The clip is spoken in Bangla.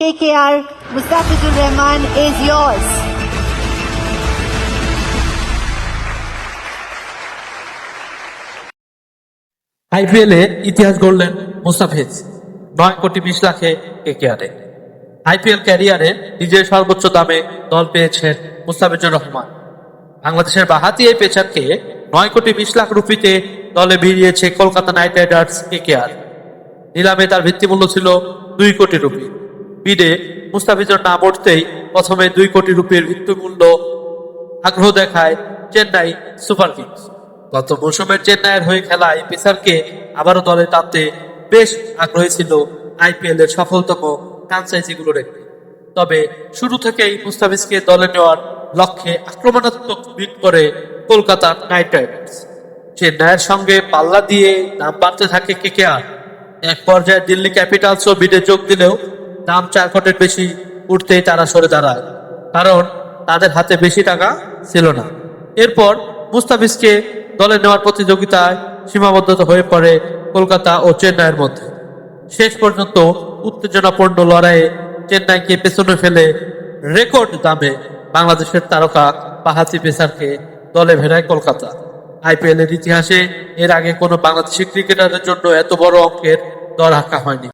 KKR Mustafizur Rahman is yours. আইপিএলে ইতিহাস গড়লেন মুস্তাফিজ। নয় কোটি বিশ লাখে কেকেআরে আইপিএল ক্যারিয়ারে নিজের সর্বোচ্চ দামে দল পেয়েছেন মুস্তাফিজুর রহমান। বাংলাদেশের বাহাতি এই পেচারকে নয় কোটি বিশ লাখ রুপিতে দলে ভিড়িয়েছে কলকাতা নাইট রাইডার্স কেকেআর নিলামে তার ভিত্তিমূল্য ছিল দুই কোটি রুপি। বিডে মুস্তাফিজুর না উঠতেই প্রথমে দুই কোটি রুপির ভিত্তিমূল্য আগ্রহ দেখায় চেন্নাই সুপার কিংস। গত মৌসুমের চেন্নাইয়ের হয়ে খেলায় পেসারকে আবারও দলে টানতে বেশ আগ্রহী ছিল আইপিএল এর সফলতম ফ্রাঞ্চাইজিগুলোর একটি। তবে শুরু থেকেই মুস্তাফিজকে দলে নেওয়ার লক্ষ্যে আক্রমণাত্মক বিট করে কলকাতা নাইট রাইডার্স। চেন্নাইয়ের সঙ্গে পাল্লা দিয়ে দাম বাড়তে থাকে কেকেআর। এক পর্যায়ে দিল্লি ক্যাপিটালসও বিডে যোগ দিলেও দাম চার কোটির বেশি উঠতেই তারা সরে দাঁড়ায়, কারণ তাদের হাতে বেশি টাকা ছিল না। এরপর মুস্তাফিজকে দলে নেওয়ার প্রতিযোগিতায় সীমাবদ্ধতা হয়ে পড়ে কলকাতা ও চেন্নাইয়ের মধ্যে। শেষ পর্যন্ত উত্তেজনাপূর্ণ লড়াইয়ে চেন্নাইকে পেছনে ফেলে রেকর্ড দামে বাংলাদেশের তারকা বাহাতি পেসারকে দলে ভেড়ায় কলকাতা। আইপিএলের ইতিহাসে এর আগে কোনো বাংলাদেশি ক্রিকেটারের জন্য এত বড় অঙ্কের দর হাঁকা হয়নি।